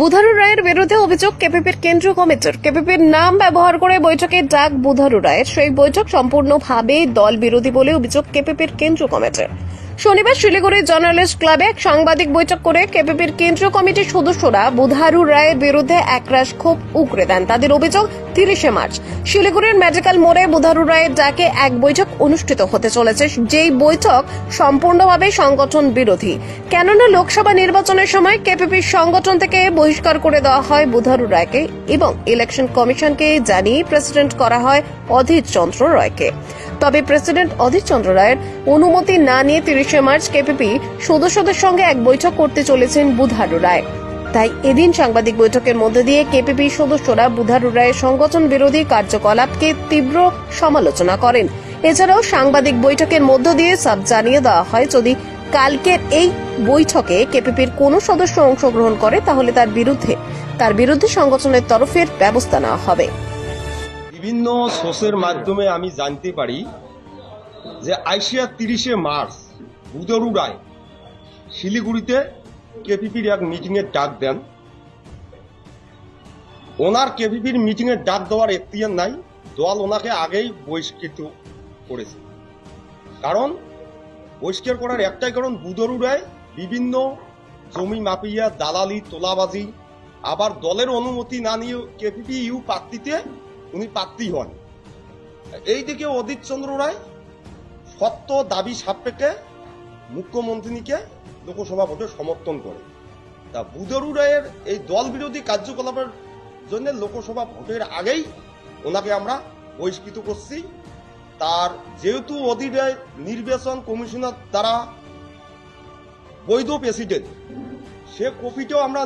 বুধারু রায়ের বিরুদ্ধে অভিযোগ কেপিপির কেন্দ্রীয় কমিটির। কেপিপির নাম ব্যবহার করে বৈঠকে ডাক বুধারু রায়ের। সেই বৈঠক সম্পূর্ণভাবে দল বিরোধী বলে অভিযোগ কেপিপির কেন্দ্রীয় কমিটির। শনিবার শিলিগুড়ির জার্নালিস্ট ক্লাবে এক সাংবাদিক বৈঠক করে কেপিপির কেন্দ্রীয় কমিটির সদস্যরা বুধারু রায়ের বিরুদ্ধে একরাশ ক্ষোভ উগরে দেন। তাদের অভিযোগ, তিরিশে মার্চ। শিলিগুড়ির মেডিকেল মোড়ে বুধারু রায়ের ডাকে এক বৈঠক অনুষ্ঠিত হতে চলেছে। যেই বৈঠক সম্পূর্ণভাবে সংগঠন বিরোধী। কেননা লোকসভা নির্বাচনের সময় কেপিপির সংগঠন থেকে বহিষ্কার করে দেওয়া হয় বুধারু রায়কে এবং ইলেকশন কমিশনকে জানিয়ে প্রেসিডেন্ট করা হয় অধীর চন্দ্র রায়কে। তবে প্রেসিডেন্ট অধীর চন্দ্র রায়ের অনুমতি না নিয়ে তিরিশে মার্চ কেপিপি সদস্যদের সঙ্গে এক বৈঠক করতে চলেছেন বুধারু রায়। তাই এদিন সাংবাদিক বৈঠকের মধ্যে দিয়ে কেপিপি সদস্যরা বুধারু রায়ের সংগঠন বিরোধী কার্যকলাপকে তীব্র সমালোচনা করেন। এছাড়াও সাংবাদিক বৈঠকের মধ্য দিয়ে সাব জানিয়ে দেওয়া হয়, যদি কালকের এই বৈঠকে কেপিপির কোনো সদস্য অংশগ্রহণ করে, তাহলে তার বিরুদ্ধে তার বিরুদ্ধে সংগঠনের তরফের ব্যবস্থা নেওয়া হবে। বিভিন্ন সোর্সের মাধ্যমে আমি জানতে পারি যে আইসিয়া তিরিশে মার্চ বুদরু রায় শিলিগুড়িতে কেপিপির এক মিটিংয়ের ডাক দেন। ওনার কেপিপির মিটিংয়ের ডাক দেওয়ার এখতিয়ার নাই দল ওনাকে আগেই বহিষ্কৃত করেছে। কারণ বহিষ্কার করার একটাই কারণ বুদরু রায় বিভিন্ন জমি মাপিয়া দালালি তোলাবাজি আবার দলের অনুমতি না নিয়ে কেপিপি ইউ প্রার্থীতে উনি প্রার্থী হন। এই দিকে অদিত চন্দ্র রায় সত্য দাবি সাপেক্ষে মুখ্যমন্ত্রীকে লোকসভা ভোটে সমর্থন করে। তা বুদরু রায়ের এই দল বিরোধী কার্যকলাপের জন্য লোকসভা ভোটের আগেই ওনাকে আমরা বহিষ্কৃত করছি। তার যেহেতু অধীর রায় নির্বাচন কমিশনার দ্বারা বৈধ প্রেসিডেন্ট, সে কপিটাও আমরা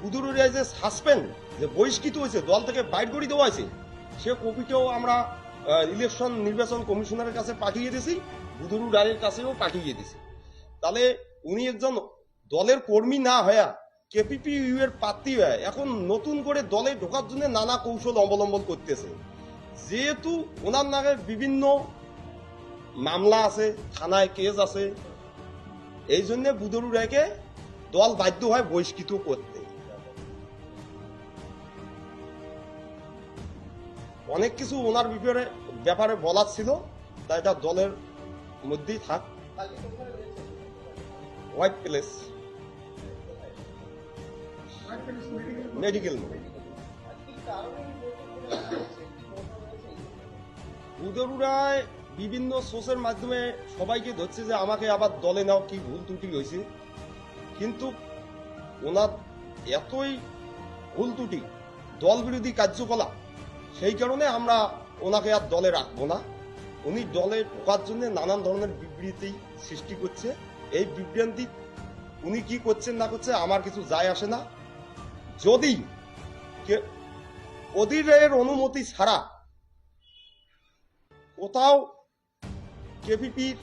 বুদুরু রায় যে সাসপেন্ড, যে বহিষ্কৃত হয়েছে, দল থেকে বাইর করে দেওয়া হয়েছে সে কপিটাও আমরা ইলেকশন নির্বাচন কমিশনারের কাছে পাঠিয়ে দিয়েছি বুদুরু রায়ের কাছেও পাঠিয়ে দিয়েছি তাহলে উনি একজন দলের কর্মী না হয়ে কেপিপি এর প্রার্থী হয়ে এখন নতুন করে দলে ঢোকার জন্য নানা কৌশল অবলম্বন করতেছে। যেহেতু ওনার নামে বিভিন্ন মামলা আছে, থানায় কেস আছে, এই জন্য বুদরু রায়কে দল বাধ্য হয় বহিষ্কৃত করতে। অনেক কিছু ওনার ব্যাপারে ব্যাপারে বলার ছিল, তা এটা দলের মধ্যেই থাক। White place medical Budru Roy বিভিন্ন সোর্সের মাধ্যমে সবাইকে ধরছে যে আমাকে আবার দলে নাও, কি ভুল ত্রুটি হয়েছে কিন্তু ওনার এতই ভুল ত্রুটি দল বিরোধী কার্যকলাপ সেই কারণে আমরা ওনাকে আর দলে রাখব না। উনি দলে ঢোকার জন্য নানান ধরনের বিবৃতি সৃষ্টি করছে। এই বিভ্রান্তি উনি কি করছেন না করছে আমার কিছু যায় আসে না। যদি কে- অধীর রায়ের অনুমতি ছাড়া কোথাও কেপিপির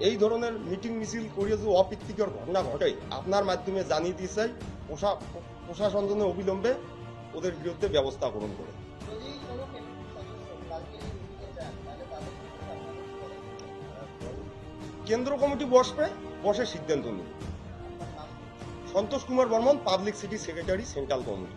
এই ধরনের মিটিং মিছিল করিয়ে যে অপ্রীতিকর ঘটনা ঘটে, আপনার মাধ্যমে জানিয়ে দিয়ে চাই প্রশা- প্রশাসন জন্য অবিলম্বে ওদের বিরুদ্ধে ব্যবস্থা গ্রহণ করে। কেন্দ্র কমিটি বসবে বসে সিদ্ধান্ত নেবে। Santosh Kumar Barman publicity secretary central committee